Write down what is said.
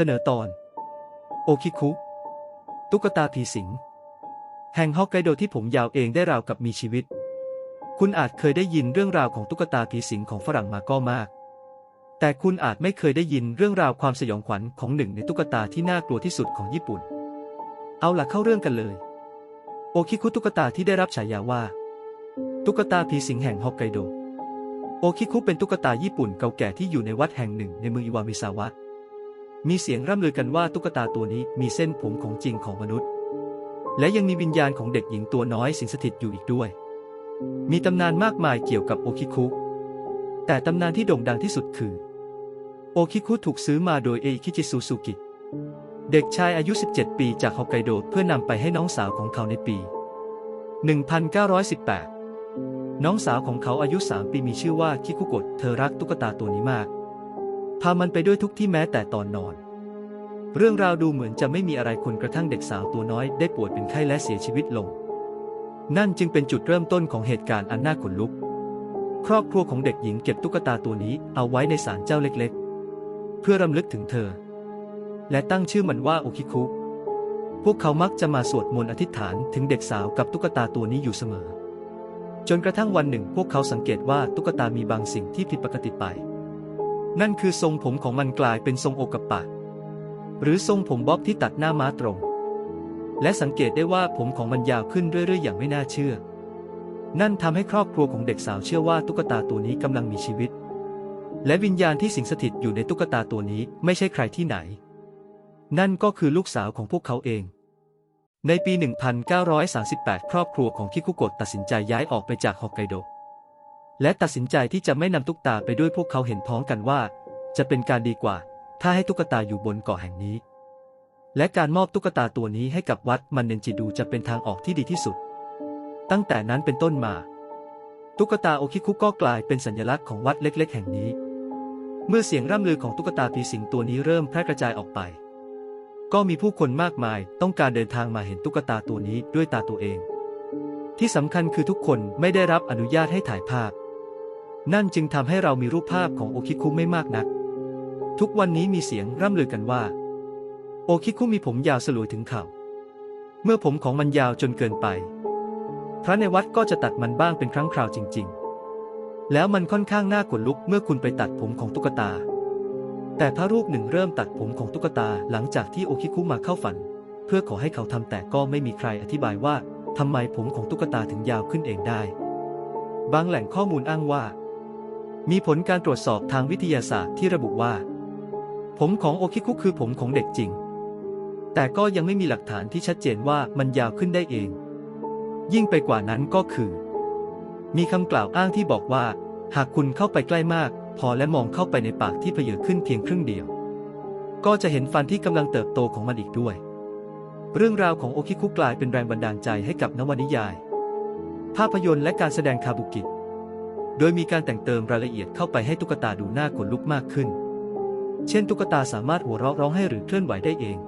เสนอตอน โอคิคุ ตุ๊กตาผีสิง แห่งฮอกไกโดที่ผมยาวเองได้ราวกับมีชีวิต คุณอาจเคยได้ยินเรื่องราวของตุ๊กตาผีสิงของฝรั่งมาก็มาก แต่คุณอาจไม่เคยได้ยินเรื่องราวความสยองขวัญของหนึ่งในตุ๊กตาที่น่ากลัวที่สุดของญี่ปุ่น เอาล่ะเข้าเรื่องกันเลย โอคิคุตุ๊กตาที่ได้รับฉายาว่า ตุ๊กตาผีสิงแห่งฮอกไกโด โอคิคุเป็นตุ๊กตาญี่ปุ่นเก่าแก่ที่อยู่ในวัดแห่งหนึ่งในเมืองอิวามิซาวะ มีเสียงร่ำลือกันว่าตุ๊กตาตัวนี้มีเส้นผมของจริงของมนุษย์ และยังมีวิญญาณของเด็กหญิงตัวน้อยสิงสถิตอยู่อีกด้วย มีตำนานมากมายเกี่ยวกับโอคิคุ แต่ตำนานที่โด่งดังที่สุดคือ โอคิคุถูกซื้อมาโดยเอคิจิซูซูกิ เด็กชายอายุ 17 ปีจากฮอกไกโดเพื่อนำไปให้น้องสาวของเขาในปี 1918 น้องสาวของเขาอายุ 3 ปีมีชื่อว่าคิคุโกะเธอรักตุ๊กตาตัวนี้มาก พามันไปด้วยทุกที่แม้แต่ตอนนอน เรื่องราวดูเหมือนจะไม่มีอะไรคนกระทั่งเด็กสาวตัวน้อยได้ป่วยเป็นไข้และเสียชีวิตลง นั่นจึงเป็นจุดเริ่มต้นของเหตุการณ์อันน่าขนลุก ครอบครัวของเด็กหญิงเก็บตุ๊กตาตัวนี้เอาไว้ในศาลเจ้าเล็กๆ เพื่อรำลึกถึงเธอ และตั้งชื่อมันว่าโอคิคุพวกเขามักจะมาสวดมนต์อธิษฐานถึงเด็กสาวกับตุ๊กตาตัวนี้อยู่เสมอ จนกระทั่งวันหนึ่งพวกเขาสังเกตว่าตุ๊กตามีบางสิ่งที่ผิดปกติไป นั่นคือทรงผมของมันกลายเป็นทรงโอกาปะ หรือทรงผมบ๊อบที่ตัดหน้าม้าตรง และสังเกตได้ว่าผมของมันยาวขึ้นเรื่อยๆ อย่างไม่น่าเชื่อ นั่นทำให้ครอบครัวของเด็กสาวเชื่อว่าตุ๊กตาตัวนี้กำลังมีชีวิต และวิญญาณที่สิงสถิตอยู่ในตุ๊กตาตัวนี้ไม่ใช่ใครที่ไหน นั่นก็คือลูกสาวของพวกเขาเอง ในปี 1938 ครอบครัวของคิคุโกะตัดสินใจย้ายออกไปจากฮอกไกโด และตัดสินใจที่จะไม่นำตุ๊กตาไปด้วยพวกเขาเห็นพ้องกันว่า จะเป็นการดีกว่า ถ้าให้ตุ๊กตาอยู่บนเกาะแห่งนี้ และการมอบตุ๊กตาตัวนี้ให้กับวัดมันเนนจิดูจะเป็นทางออกที่ดีที่สุด ตั้งแต่นั้นเป็นต้นมา ตุ๊กตาโอคิคุก็กลายเป็นสัญลักษณ์ของวัดเล็ก ๆ แห่งนี้ เมื่อเสียงร่ำลือของตุ๊กตาผีสิงตัวนี้เริ่มแพร่กระจายออกไป ก็มีผู้คนมากมายต้องการเดินทางมาเห็นตุ๊กตาตัวนี้ด้วยตาตัวเอง ที่สำคัญคือทุกคนไม่ได้รับอนุญาตให้ถ่ายภาพ นั่นจึงทำให้เรามีรูปภาพของโอคิคุไม่มากนัก ทุกวันนี้มีเสียงร่ำลือกันว่า โอคิคุมีผมยาวสลวยถึงเข่า เมื่อผมของมันยาวจนเกินไป พระในวัดก็จะตัดมันบ้างเป็นครั้งคราวจริง ๆ แล้วมันค่อนข้างน่าขนลุกเมื่อคุณไปตัดผมของตุ๊กตา แต่พระรูปหนึ่งเริ่มตัดผมของตุ๊กตาหลังจากที่โอคิคุมาเข้าฝัน เพื่อขอให้เขาทำแต่ก็ไม่มีใครอธิบายว่าทำไมผมของตุ๊กตาถึงยาวขึ้นเองได้ บางแหล่งข้อมูลอ้างว่า มีผลการตรวจสอบทางวิทยาศาสตร์ที่ระบุว่า ผมของโอคิคุคือผมของเด็กจริง แต่ก็ยังไม่มีหลักฐานที่ชัดเจนว่ามันยาวขึ้นได้เอง ยิ่งไปกว่านั้นก็คือ มีคำกล่าวอ้างที่บอกว่า หากคุณเข้าไปใกล้มาก พอและมองเข้าไปในปากที่เพเยอขึ้นเพียงครึ่งเดียว ก็จะเห็นฟันที่กำลังเติบโตของมันอีกด้วย เรื่องราวของโอคิคุกลายเป็นแรงบันดาลใจให้กับนวนิยาย ภาพยนตร์และการแสดงคาบุกิ โดยมีการแต่งเติมรายละเอียดเข้าไปให้ตุ๊กตาดูน่าขนลุกมากขึ้น เช่น ตุ๊กตาสามารถหัวเราะร้องไห้หรือเคลื่อนไหวได้เอง